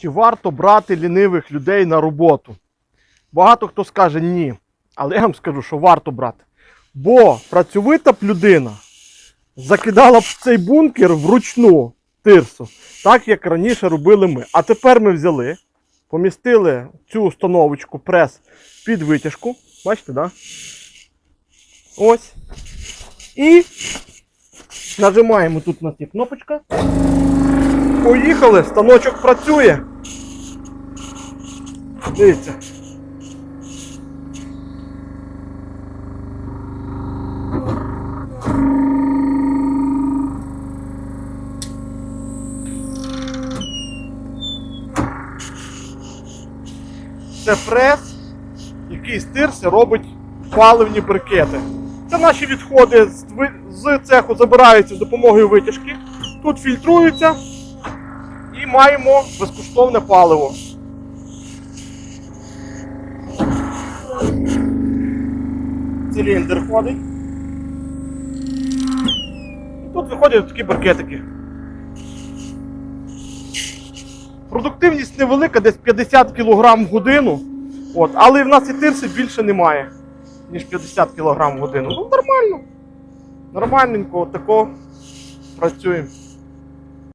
Чи варто брати лінивих людей на роботу? Багато хто скаже ні. Але я вам скажу, що варто брати. Бо працьовита б людина закидала б цей бункер вручну тирсу, так як раніше робили ми. А тепер ми взяли, помістили цю установочку прес під витяжку. Бачите, да? Ось. І нажимаємо тут нас є кнопочка. Поїхали, станочок працює. Дивіться. Це прес, який з тирси робить паливні брикети. Це наші відходи з цеху забираються з допомогою витяжки. Тут фільтруються маємо безкоштовне паливо. Циліндр ходить. І тут виходять такі брикетики. Продуктивність невелика, десь 50 кг в годину. От, але в нас і тирси більше немає, ніж 50 кг в годину. Ну нормально. Нормальненько, отако працюємо.